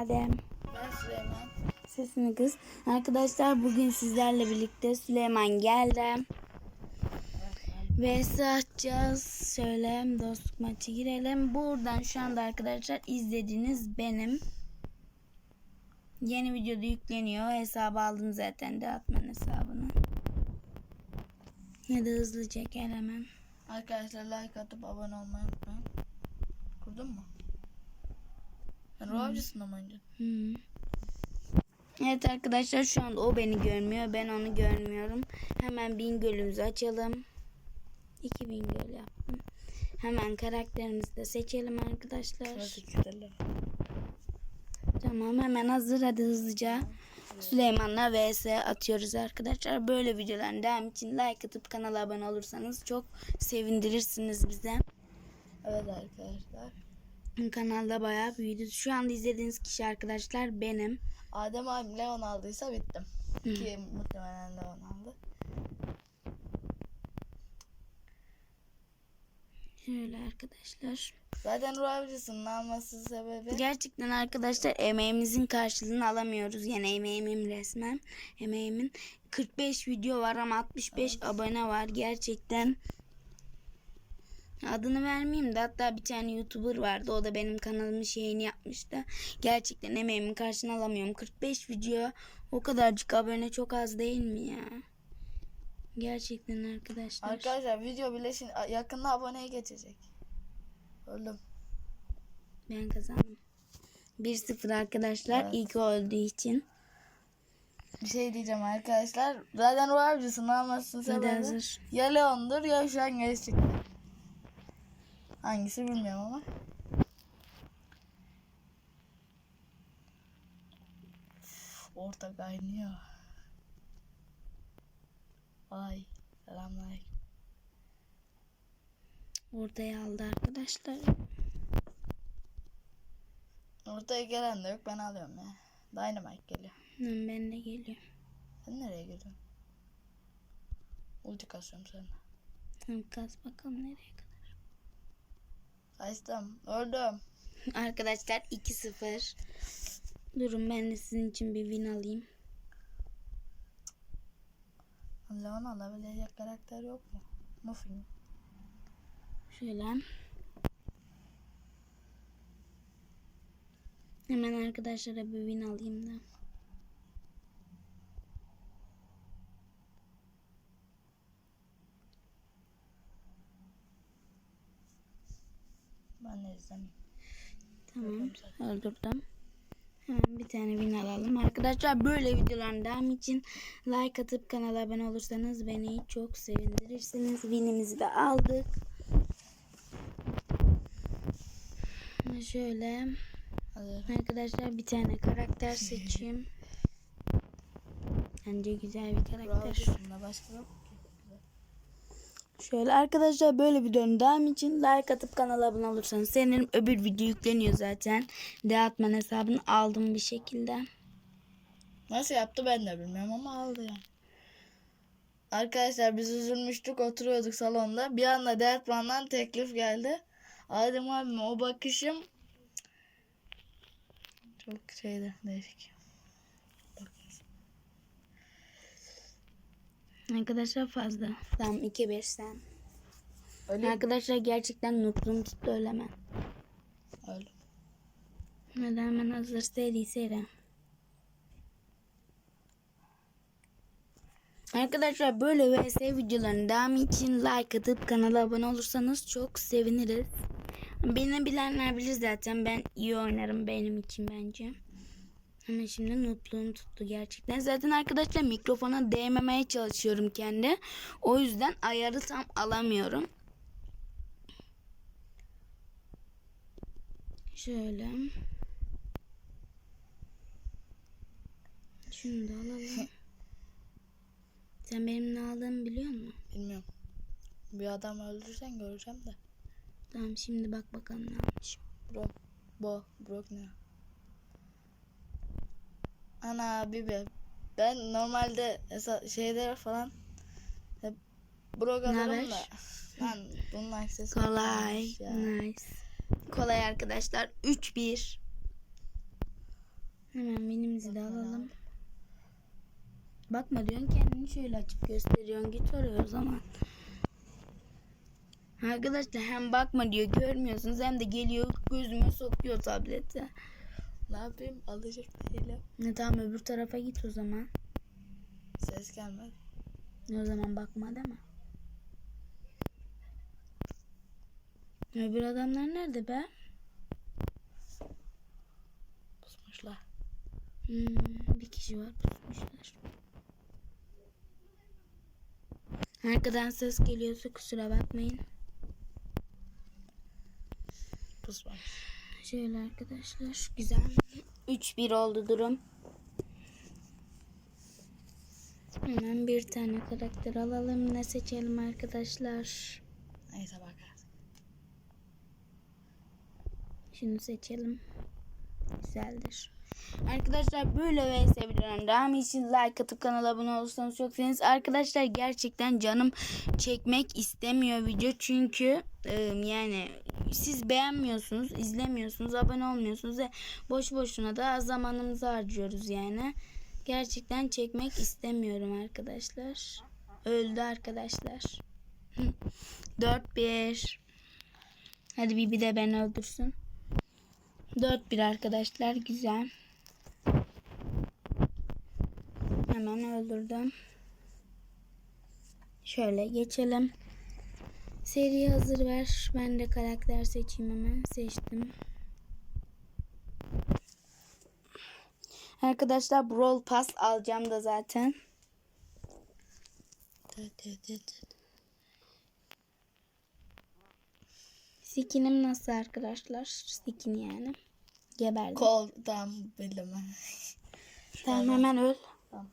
Adem. Ben Süleyman. Sesini kız. Arkadaşlar bugün sizlerle birlikte Süleyman geldi. Ve atacağız. Şöyle dostluk maçı girelim. Buradan şu anda arkadaşlar izlediğiniz benim. Yeni videoda yükleniyor. Hesabı aldım zaten de atman hesabını. Ya da hızlıca gel hemen. Arkadaşlar like atıp abone olmayı unutmayın. Kurdun mu? Ruh avcısında mı oynayacaksın? Hı. Evet arkadaşlar şu anda o beni görmüyor. Ben onu görmüyorum. Hemen Bingöl'ümüzü açalım. 2000 göl yaptım. Hemen karakterimizi de seçelim arkadaşlar. Tamam hemen hazır hadi hızlıca. Süleyman'la vs atıyoruz arkadaşlar. Böyle videoların devam için like atıp kanala abone olursanız çok sevindirirsiniz bize. Evet arkadaşlar. Kanalda bayağı büyüdü. Şu anda izlediğiniz kişi arkadaşlar benim. Adem abim Leon aldıysa bittim. Ki muhtemelen Leon aldı. Şöyle arkadaşlar. Zaten ruh avcısının alması sebebi Gerçekten arkadaşlar emeğimizin karşılığını alamıyoruz. Yani emeğimin resmen. Emeğimin 45 video var ama 65 abone var. Gerçekten adını vermeyeyim de hatta bir tane YouTuber vardı. O da benim kanalımın şeyini yapmıştı. Gerçekten emeğimin karşılığını alamıyorum. 45 video o kadarcık abone çok az değil mi ya? Gerçekten arkadaşlar. Arkadaşlar video birleşin yakında aboneye geçecek. Öldüm. Ben kazandım. 1-0 arkadaşlar. Evet. İlk olduğu için. Bir şey diyeceğim arkadaşlar. Zaten ruh avcısının almasının Hadi sebebi ya Leon'dur ya şu an çıktı. Hangisi bilmiyorum ama. Orta kaynıyor. Ay selamünaleyküm. Ortaya aldı arkadaşlar. Ortaya gelen de yok ben alıyorum ya. Dynamite geliyor. Hı, Ben de geliyor. Sen nereye gidiyorsun? Ulti kasıyorum. Hı, Kaz bakalım nereye kadar. Kaçtım. Öldüm. Arkadaşlar 2-0. Durun ben de sizin için bir win alayım. Leon alabilecek karakter yok mu? Muffin. Şöyle. Hemen arkadaşlara bir win alayım da. İzlemeyeyim. Tamam. Öldürdüm. Hemen bir tane win alalım. Arkadaşlar böyle videoların devamı için like atıp kanala abone olursanız beni çok sevindirirsiniz. Winimizi de aldık. Şöyle arkadaşlar bir tane karakter seçeyim. Bence güzel bir karakter. başka. Şöyle arkadaşlar böyle videonun devamı için like atıp kanala abone olursanız senin öbür video yükleniyor zaten. Deatman hesabını aldım bir şekilde. Nasıl yaptı ben de bilmiyorum ama aldı yani. Arkadaşlar biz üzülmüştük oturuyorduk salonda. Bir anda Dertman'dan teklif geldi. Adem abim o bakışım çok şeydi değişik. Arkadaşlar fazla. Tamam 2-1 sen. Öyle Arkadaşlar gerçekten nutluğum tuttu öyle hemen. öyle. Hadi hemen hazır seri seri. Arkadaşlar böyle vs videoların devamı için like atıp kanala abone olursanız çok seviniriz. Beni bilenler bilir zaten ben iyi oynarım benim için bence. Ama şimdi nutluğum tuttu gerçekten. Zaten arkadaşlar mikrofona değmemeye çalışıyorum kendi. O yüzden ayarı tam alamıyorum. Şöyle. Şunu da alalım. Sen benim ne aldığımı biliyor musun? Bilmiyorum. Bir adam öldürürsen göreceğim de. Tamam şimdi bak bakalım ne almışım. Bro. Bo. Brok ne? Ana Bibi. Ben normalde şeylere falan hep Brok alırım da. Lan bunun aksesi. Kolay. Nice. Kolay arkadaşlar. 3-1. Hemen benimizi de alalım. Bakma diyorsun kendini şöyle açıp gösteriyorsun. Git oraya o zaman. Arkadaşlar hem bakma diyor görmüyorsunuz hem de geliyor gözüme sokuyor tableti. Ne yapayım? Alacak değilim. Ne tamam öbür tarafa git o zaman. Ses gelmedi. O zaman bakma deme. Öbür adamlar nerede be? Pusmuşlar. Hmm, bir kişi var pusmuşlar. Arkadan ses geliyorsa kusura bakmayın. Pusmamış. Şöyle arkadaşlar güzel. 3-1 oldu durum. Hemen bir tane karakter alalım. Ne seçelim arkadaşlar? Neyse bakarız. Şunu seçelim. Güzeldir. Arkadaşlar böyle vs videoların devamı için like atıp kanala abone olursanız çok seviniriz. Arkadaşlar gerçekten canım çekmek istemiyor video çünkü e, yani siz beğenmiyorsunuz, izlemiyorsunuz, abone olmuyorsunuz ve boş boşuna da zamanımızı harcıyoruz yani. Gerçekten çekmek istemiyorum arkadaşlar. Öldü arkadaşlar. 4-1. Hadi bir, bir de beni öldürsün. 4-1 arkadaşlar. Güzel. Hemen öldürdüm. Şöyle geçelim. Seri hazır ver. Ben de karakter seçeyim hemen. Seçtim. Arkadaşlar Brawl Pass alacağım da zaten. Skinim nasıl arkadaşlar? Skin yani. Geberdim. Kol tamam bildim ben. Tamam hemen öl. Tamam.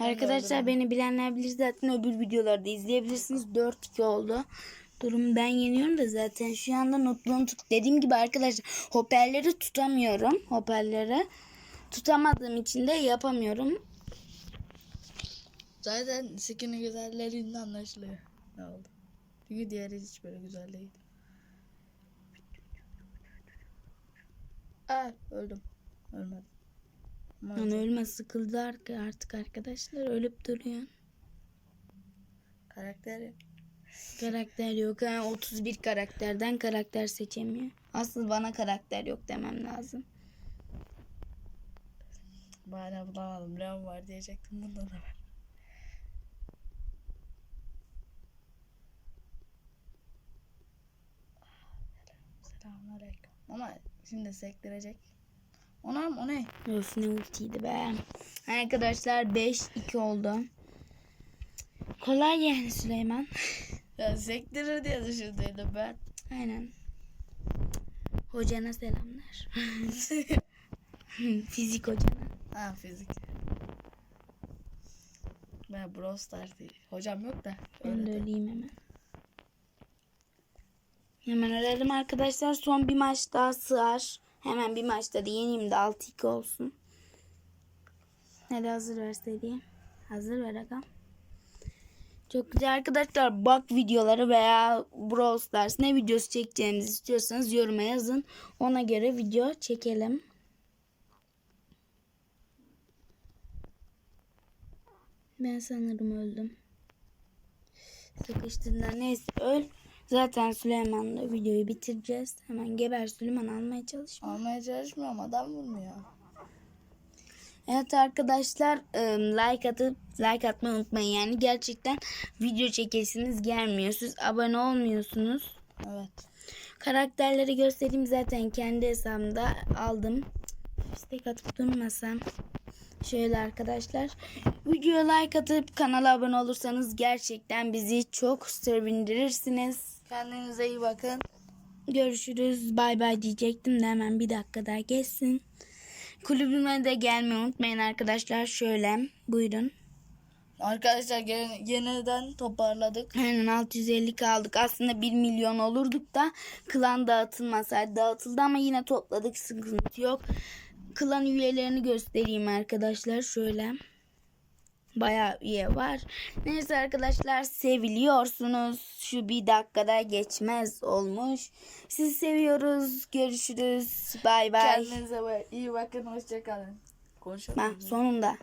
Arkadaşlar beni bilenler bilir zaten öbür videolarda izleyebilirsiniz. 4-2 oldu. Durum ben yeniyorum da zaten şu anda notluğum tut. Dediğim gibi arkadaşlar hoparlörü tutamıyorum. Hoparlörü tutamadığım için de yapamıyorum. Zaten skin'i güzellerinden anlaşılıyor. Ne oldu? Çünkü diğeri hiç böyle güzel değil. Aa öldüm. Ölmedim. Ama Yani ölme sıkıldı artık arkadaşlar. Ölüp duruyor. karakteri Karakter yok. Ha, 31 karakterden karakter seçemiyor. Asıl bana karakter yok demem lazım. bana bulamadım. Leon var diyecektim. Bunda da var. Selamünaleyküm. Ama şimdi sektirecek. Ona mı o ne? Öf ne ultiydi be. Arkadaşlar 5-2 oldu. Kolay yani Süleyman. Ya sektirir diye düşündüydüm ben. Aynen. Hocana selamlar. Fizik hocana. ha fizik. Ben Brawl Stars değil. Hocam yok da. Ben de. öleyim hemen. Hemen ölelim arkadaşlar. Son bir maç daha sığar. Hemen bir maçta da yeneyim de 6-2 olsun. Hadi hazır ver seri. Hazır ver agam. Çok güzel arkadaşlar. Bak videoları veya Brawl Stars ne videosu çekeceğimizi istiyorsanız yoruma yazın. Ona göre video çekelim. Ben sanırım öldüm. Sıkıştığında neyse öl. Zaten Süleyman'la videoyu bitireceğiz. Hemen geber Süleyman almaya çalışma. Almaya çalışmıyorum adam vurmuyor. Evet arkadaşlar ıı, like atıp like atmayı unutmayın. Yani gerçekten video çekesiniz gelmiyor. Siz abone olmuyorsunuz. Evet. Karakterleri göstereyim zaten kendi hesabımda aldım. İstek atıp durmasam. Şöyle arkadaşlar. Videoya like atıp kanala abone olursanız gerçekten bizi çok sevindirirsiniz. Kendinize iyi bakın. Görüşürüz. Bay bay diyecektim de hemen bir dakika daha geçsin. Kulübüme de gelmeyi unutmayın arkadaşlar. Şöyle buyurun. Arkadaşlar yeniden toparladık. Aynen 650 kaldık. Aslında 1 milyon olurduk da klan dağıtılmasaydı dağıtıldı ama yine topladık. Sıkıntı yok. Klan üyelerini göstereyim arkadaşlar. Şöyle. Bayağı üye var. Neyse arkadaşlar seviliyorsunuz. Şu bir dakikada geçmez olmuş. Sizi seviyoruz. Görüşürüz. Bay bay. Kendinize iyi bakın. Hoşçakalın. Konuşalım. Ha, sonunda.